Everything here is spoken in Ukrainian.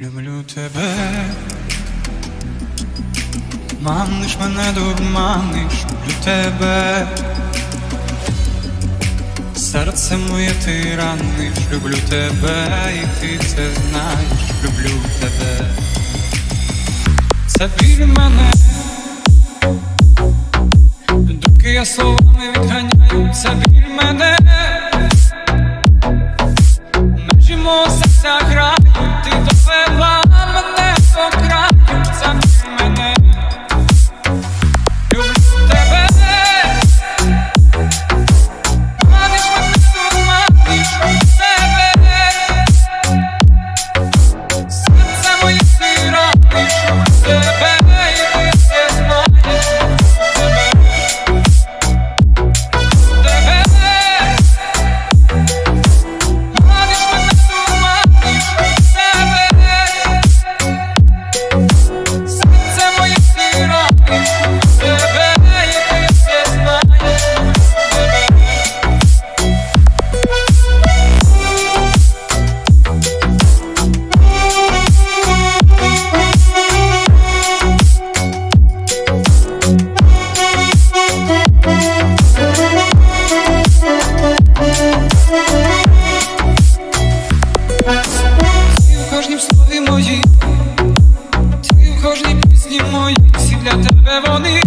Люблю тебе, маниш мене дурманиш, люблю тебе, серце моє ти раниш, люблю тебе, і ти це знаєш, люблю тебе, це біль мене, доки я словами відганяю, це біль мене. Раниш, моїй, ти в кожній пісні мої, всі для тебе вони